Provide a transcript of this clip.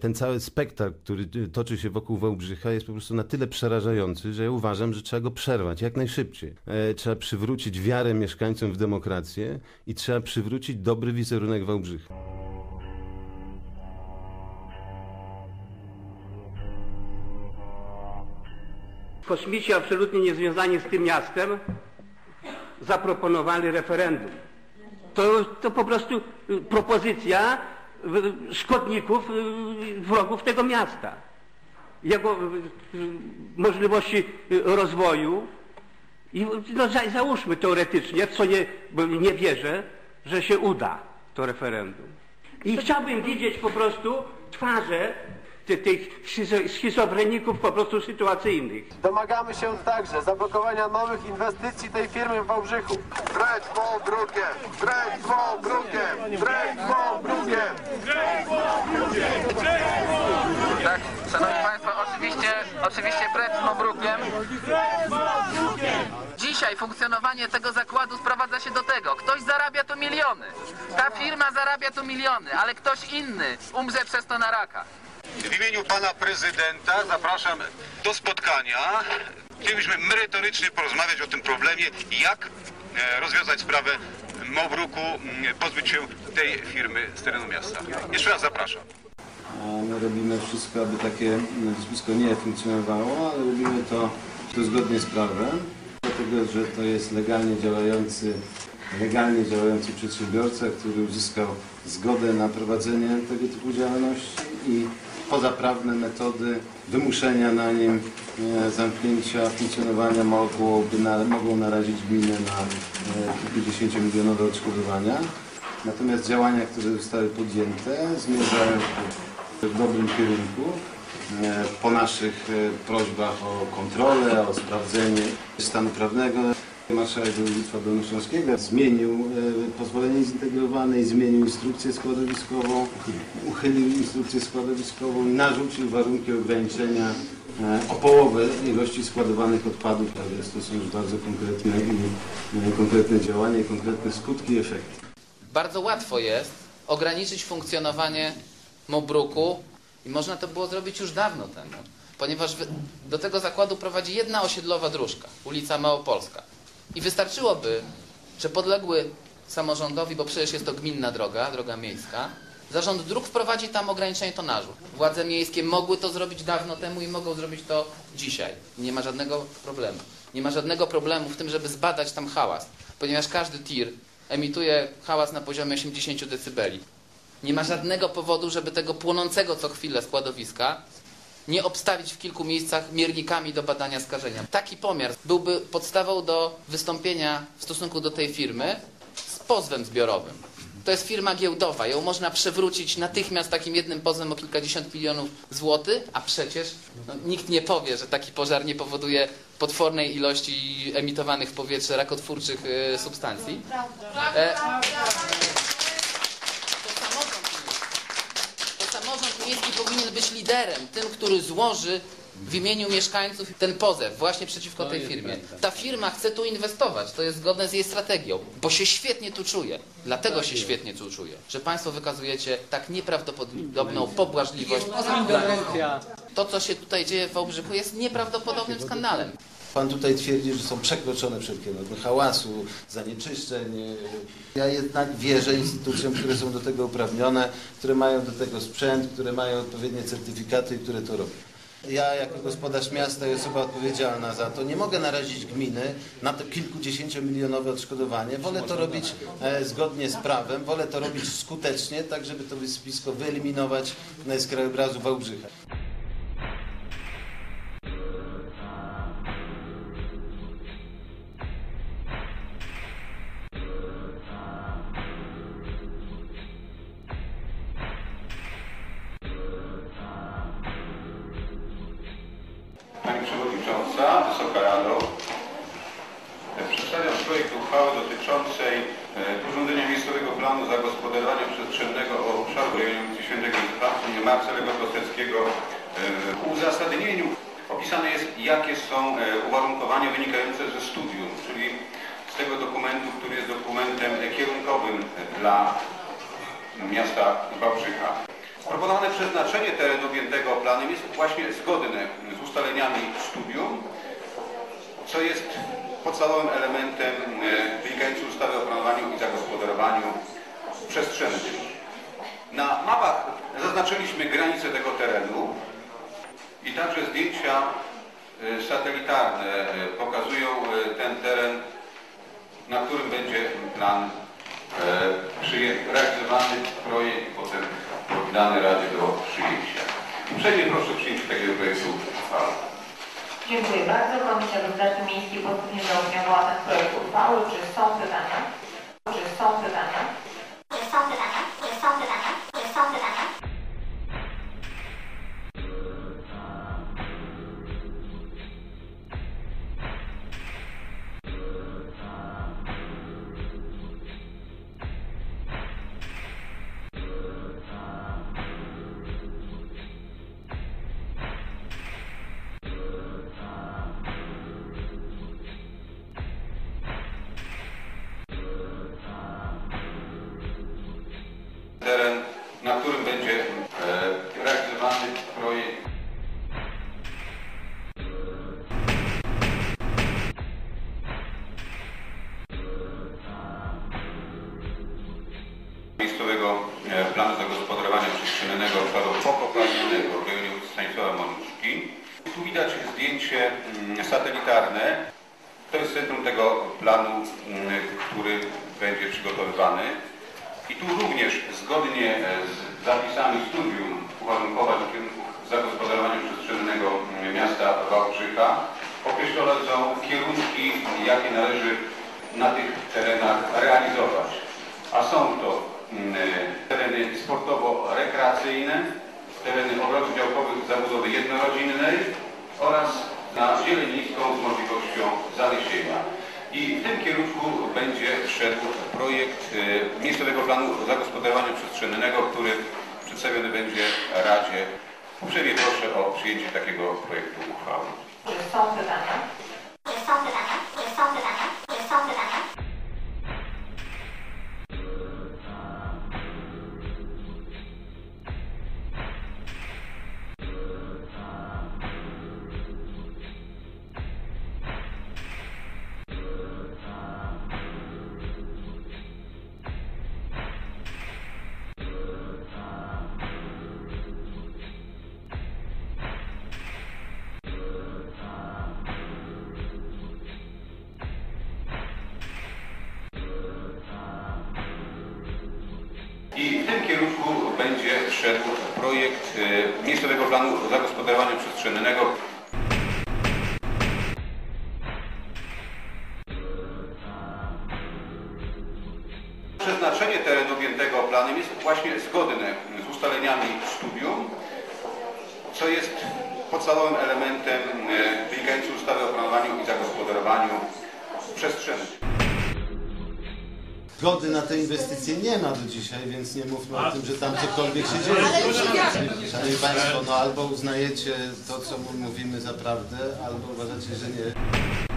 Ten cały spektakl, który y, toczy się wokół Wałbrzycha jest po prostu na tyle przerażający, że ja uważam, że trzeba go przerwać jak najszybciej. E, trzeba przywrócić wiarę mieszkańcom w demokrację i trzeba przywrócić dobry wizerunek Wałbrzycha. Kosmici absolutnie niezwiązani z tym miastem zaproponowali referendum. To, to po prostu y, propozycja szkodników, y, wrogów tego miasta. Jego y, y, możliwości y, rozwoju. I no, za, załóżmy teoretycznie, w co nie, nie wierzę, że się uda to referendum. I chciałbym widzieć po prostu twarze tych schizo- schizofreników po prostu sytuacyjnych. Domagamy się także zablokowania nowych inwestycji tej firmy w Wałbrzychu. Precz Wąbrukiem! Precz Wąbrukiem! Precz Wąbrukiem! Tak, szanowni państwo, oczywiście, oczywiście precz z Mobrukiem. Dzisiaj funkcjonowanie tego zakładu sprowadza się do tego. Ktoś zarabia tu miliony. Ta firma zarabia tu miliony, ale ktoś inny umrze przez to na raka. W imieniu pana prezydenta zapraszam do spotkania. Chcielibyśmy merytorycznie porozmawiać o tym problemie, jak e, rozwiązać sprawę Mobruku, pozbyć się tej firmy z terenu miasta. Jeszcze raz zapraszam. My robimy wszystko, aby takie lotnisko nie funkcjonowało, ale robimy to, to zgodnie z prawem, dlatego że to jest legalnie działający, legalnie działający przedsiębiorca, który uzyskał zgodę na prowadzenie tego typu działalności i pozaprawne metody wymuszenia na nim e, zamknięcia funkcjonowania mogłoby na, mogą narazić gminę na e, kilkudziesięciomilionowe odszkodowania. Natomiast działania, które zostały podjęte zmierzają w dobrym kierunku. E, Po naszych prośbach o kontrolę, o sprawdzenie stanu prawnego marszałek województwa dolnośląskiego zmienił e, pozwolenie zintegrowane i zmienił instrukcję składowiskową, uchylił instrukcję składowiskową narzucił warunki ograniczenia e, o połowę ilości składowanych odpadów. Tak więc to są już bardzo konkretne, e, konkretne działania i konkretne skutki i efekty. Bardzo łatwo jest ograniczyć funkcjonowanie Mobruku i można to było zrobić już dawno temu, ponieważ do tego zakładu prowadzi jedna osiedlowa dróżka, ulica Małopolska. I wystarczyłoby, że podległy samorządowi, bo przecież jest to gminna droga, droga miejska, zarząd dróg wprowadzi tam ograniczenie tonażu. Władze miejskie mogły to zrobić dawno temu i mogą zrobić to dzisiaj. Nie ma żadnego problemu. Nie ma żadnego problemu w tym, żeby zbadać tam hałas, ponieważ każdy tir emituje hałas na poziomie 80 dB. Nie ma żadnego powodu, żeby tego płonącego co chwilę składowiska nie obstawić w kilku miejscach miernikami do badania skażenia. Taki pomiar byłby podstawą do wystąpienia w stosunku do tej firmy z pozwem zbiorowym. To jest firma giełdowa, ją można przewrócić natychmiast takim jednym pozwem o kilkadziesiąt milionów złotych, a przecież no, nikt nie powie, że taki pożar nie powoduje potwornej ilości emitowanych w powietrze rakotwórczych e, substancji. E, powinien być liderem, tym, który złoży w imieniu mieszkańców ten pozew właśnie przeciwko tej firmie. Ta firma chce tu inwestować, to jest zgodne z jej strategią, bo się świetnie tu czuje. Dlatego się świetnie tu czuje, że Państwo wykazujecie tak nieprawdopodobną pobłażliwość. To, co się tutaj dzieje w Wałbrzychu jest nieprawdopodobnym skandalem. Pan tutaj twierdzi, że są przekroczone wszelkie normy hałasu, zanieczyszczeń. Ja jednak wierzę instytucjom, które są do tego uprawnione, które mają do tego sprzęt, które mają odpowiednie certyfikaty i które to robią. Ja jako gospodarz miasta i osoba odpowiedzialna za to nie mogę narazić gminy na to kilkudziesięciomilionowe odszkodowanie. Wolę to robić e, zgodnie z prawem, wolę to robić skutecznie, tak żeby to wysypisko wyeliminować e, z krajobrazu Wałbrzycha. Wysoka Rado, przedstawiam projekt uchwały dotyczącej e, urządzenia miejscowego planu zagospodarowania przestrzennego obszaru ulicy Świętego Józefa, Marcelego Kosteckiego. E, W uzasadnieniu opisane jest, jakie są e, uwarunkowania wynikające ze studium, czyli z tego dokumentu, który jest dokumentem kierunkowym dla miasta Wałbrzycha. Proponowane przeznaczenie terenu objętego planem jest właśnie zgodne z ustaleniami studium, co jest podstawowym elementem e, wynikającym z ustawy o planowaniu i zagospodarowaniu przestrzennym. Na mapach zaznaczyliśmy granice tego terenu i także zdjęcia e, satelitarne e, pokazują ten teren, na którym będzie plan realizowany projekt i potem poddany Radzie do przyjęcia. Uprzejmie proszę przyjęcie takiego projektu uchwały. Dziękuję bardzo. Komisja Gospodarki Miejskiej pozytywnie zaopiniowała ten projekt uchwały. Czy są pytania? Czy są pytania? Widać zdjęcie mm, satelitarne. To jest centrum tego planu, mm, który będzie przygotowywany. I tu również zgodnie z zapisami studium uwarunkowań kierunków zagospodarowania przestrzennego mm, miasta Wałbrzycha określone są kierunki, jakie należy na tych terenach realizować. A są to tereny sportowo-rekreacyjne, tereny ogrodów działkowych zabudowy jednorodzinnej oraz na zieleniską z możliwością zalesienia. I w tym kierunku będzie szedł projekt e, miejscowego planu zagospodarowania przestrzennego, który przedstawiony będzie Radzie. Uprzejmie proszę o przyjęcie takiego projektu uchwały. Są pytania? I w tym kierunku będzie szedł projekt e, miejscowego planu zagospodarowania przestrzennego, Przeznaczenie terenu objętego planem jest właśnie zgodne z ustaleniami studium, co jest podstawowym elementem e, wynikającym z ustawy o planowaniu i zagospodarowaniu przestrzennym. Zgody na te inwestycje nie ma do dzisiaj, więc nie mówmy o tym, że tam cokolwiek się dzieje. Szanowni Państwo, no albo uznajecie to, co my mówimy za prawdę, albo uważacie, że nie.